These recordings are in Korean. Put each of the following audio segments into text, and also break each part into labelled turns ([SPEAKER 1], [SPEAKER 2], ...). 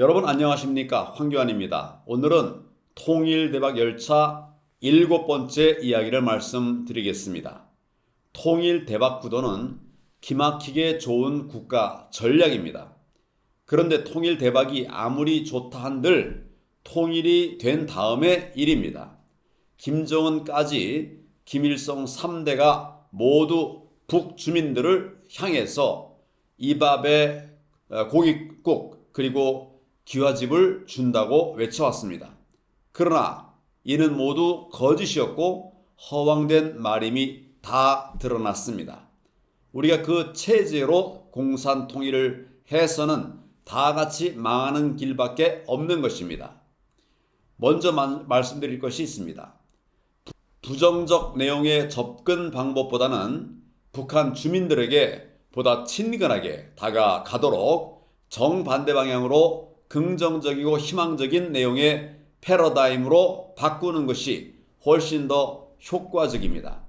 [SPEAKER 1] 여러분 안녕하십니까 황교안입니다. 오늘은 통일 대박 열차 일곱 번째 이야기를 말씀드리겠습니다. 통일 대박 구도는 기막히게 좋은 국가 전략입니다. 그런데 통일 대박이 아무리 좋다 한들 통일이 된 다음의 일입니다. 김정은까지 김일성 3대가 모두 북주민들을 향해서 이 밥에 어, 고깃국 그리고 기와집을 준다고 외쳐왔습니다. 그러나 이는 모두 거짓이었고 허황된 말임이 다 드러났습니다. 우리가 그 체제로 공산 통일을 해서는 다 같이 망하는 길밖에 없는 것입니다. 먼저 만- 말씀드릴 것이 있습니다. 부- 부정적 내용의 접근 방법보다는 북한 주민들에게 보다 친근하게 다가가도록 정반대 방향으로 긍정적이고 희망적인 내용의 패러다임으로 바꾸는 것이 훨씬 더 효과적입니다.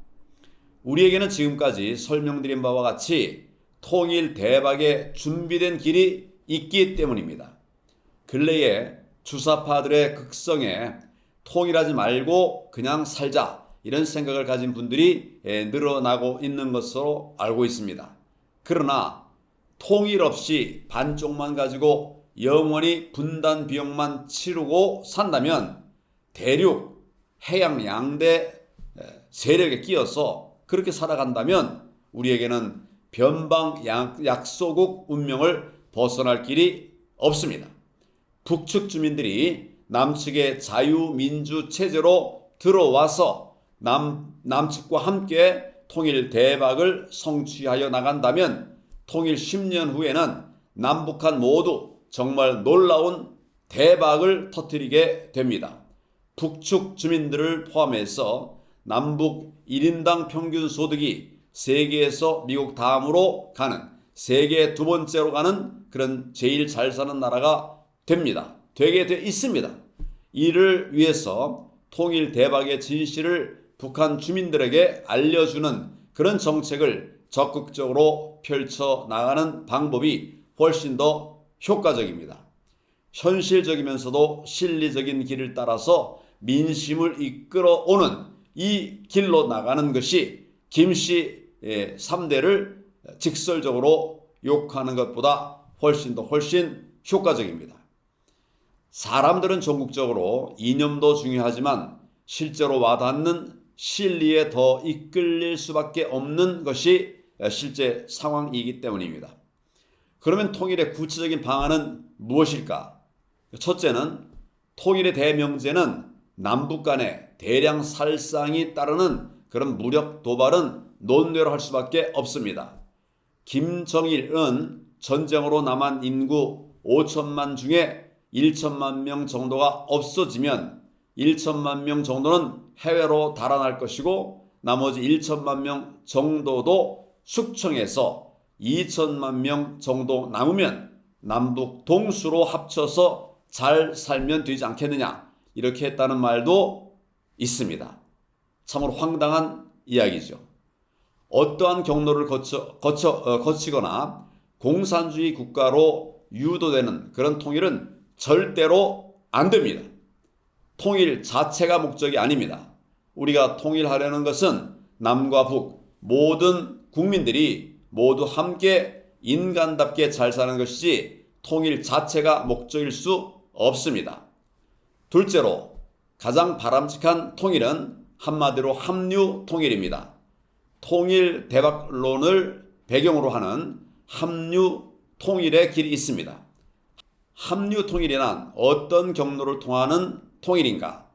[SPEAKER 1] 우리에게는 지금까지 설명드린 바와 같이 통일 대박에 준비된 길이 있기 때문입니다. 근래에 주사파들의 극성에 통일하지 말고 그냥 살자 이런 생각을 가진 분들이 예, 늘어나고 있는 것으로 알고 있습니다. 그러나 통일 없이 반쪽만 가지고 영원히 분단 비용만 치르고 산다면 대륙, 해양 양대 에, 세력에 끼어서 그렇게 살아간다면 우리에게는 변방 양- 약소국 운명을 벗어날 길이 없습니다. 북측 주민들이 남측의 자유민주 체제로 들어와서 남, 남측과 함께 통일 대박을 성취하여 나간다면 통일 10년 후에는 남북한 모두 정말 놀라운 대박을 터뜨리게 됩니다. 북측 주민들을 포함해서 남북 1인당 평균 소득이 세계에서 미국 다음으로 가는 세계 두 번째로 가는 그런 제일 잘 사는 나라가 됩니다. 되게 돼 있습니다. 이를 위해서 통일 대박의 진실을 북한 주민들에게 알려주는 그런 정책을 적극적으로 펼쳐 나가는 방법이 훨씬 더 효과적입니다. 현실적이면서도 실리적인 길을 따라서 민심을 이끌어오는 이 길로 나가는 것이 김씨 3대를 직설적으로 욕하는 것보다 훨씬 더 훨씬 효과적입니다. 사람들은 전국적으로 이념도 중요하지만 실제로 와닿는 실리에 더 이끌릴 수밖에 없는 것이 실제 상황이기 때문입니다. 그러면 통일의 구체적인 방안은 무엇일까? 첫째는 통일의 대명제는 남북 간의 대량 살상이 따르는 그런 무력 도발은 논외로 할 수밖에 없습니다. 김정일은 전쟁으로 남한 인구 5천만 중에 1천만 명 정도가 없어지면 1천만 명 정도는 해외로 달아날 것이고 나머지 1천만 명 정도도 숙청해서 2천만 명 정도 남으면 남북 동수로 합쳐서 잘 살면 되지 않겠느냐 이렇게 했다는 말도 있습니다. 참으로 황당한 이야기죠. 어떠한 경로를 거쳐, 거쳐, 어, 거치거나 공산주의 국가로 유도되는 그런 통일은 절대로 안 됩니다. 통일 자체가 목적이 아닙니다. 우리가 통일하려는 것은 남과 북 모든 국민들이 모두 함께 인간답게 잘 사는 것이지 통일 자체가 목적일 수 없습니다. 둘째로 가장 바람직한 통일은 한마디로 합류 통일입니다. 통일 대박론을 배경으로 하는 합류 통일의 길이 있습니다. 합류 통일이란 어떤 경로를 통하는 통일인가?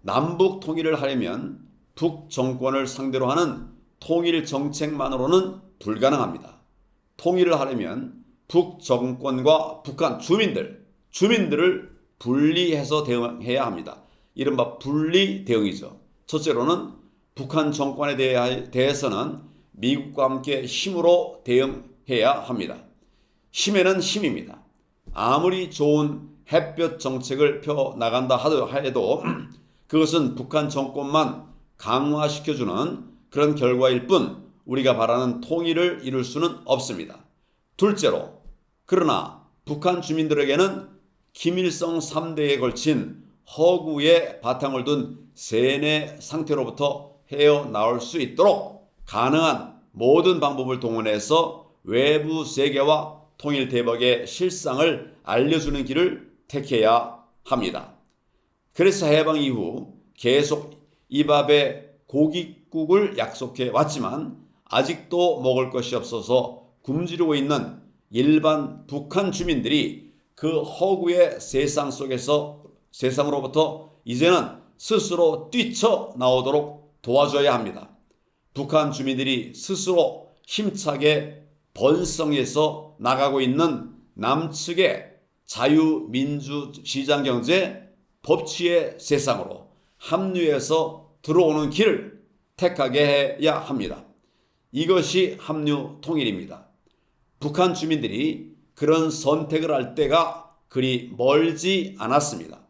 [SPEAKER 1] 남북 통일을 하려면 북 정권을 상대로 하는 통일 정책만으로는 불가능합니다. 통일을 하려면 북 정권과 북한 주민들, 주민들을 분리해서 대응해야 합니다. 이른바 분리 대응이죠. 첫째로는 북한 정권에 대해- 대해서는 미국과 함께 힘으로 대응해야 합니다. 힘에는 힘입니다. 아무리 좋은 햇볕 정책을 펴 나간다 하더- 해도 그것은 북한 정권만 강화시켜주는 그런 결과일 뿐 우리가 바라는 통일을 이룰 수는 없습니다. 둘째로, 그러나 북한 주민들에게는 김일성 3대에 걸친 허구의 바탕을 둔 세뇌 상태로부터 헤어나올 수 있도록 가능한 모든 방법을 동원해서 외부 세계와 통일 대박의 실상을 알려주는 길을 택해야 합니다. 그래서 해방 이후 계속 이 밥에 고깃국을 약속해 왔지만 아직도 먹을 것이 없어서 굶주리고 있는 일반 북한 주민들이 그 허구의 세상 속에서 세상으로부터 이제는 스스로 뛰쳐 나오도록 도와줘야 합니다. 북한 주민들이 스스로 힘차게 번성해서 나가고 있는 남측의 자유민주 시장 경제 법치의 세상으로 합류해서 들어오는 길을 택하게 해야 합니다. 이것이 합류 통일입니다. 북한 주민들이 그런 선택을 할 때가 그리 멀지 않았습니다.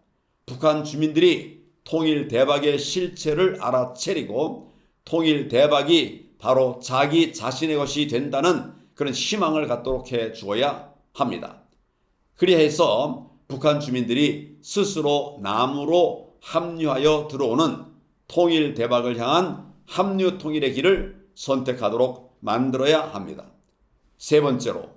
[SPEAKER 1] 북한 주민들이 통일 대박의 실체를 알아채리고 통일 대박이 바로 자기 자신의 것이 된다는 그런 희망을 갖도록 해 주어야 합니다. 그리해서 북한 주민들이 스스로 남으로 합류하여 들어오는 통일 대박을 향한 합류 통일의 길을 선택하도록 만들어야 합니다. 세 번째로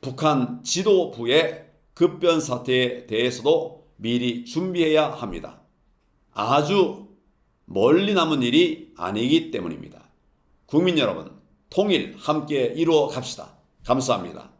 [SPEAKER 1] 북한 지도부의 급변 사태에 대해서도 미리 준비해야 합니다. 아주 멀리 남은 일이 아니기 때문입니다. 국민 여러분, 통일 함께 이루어 갑시다. 감사합니다.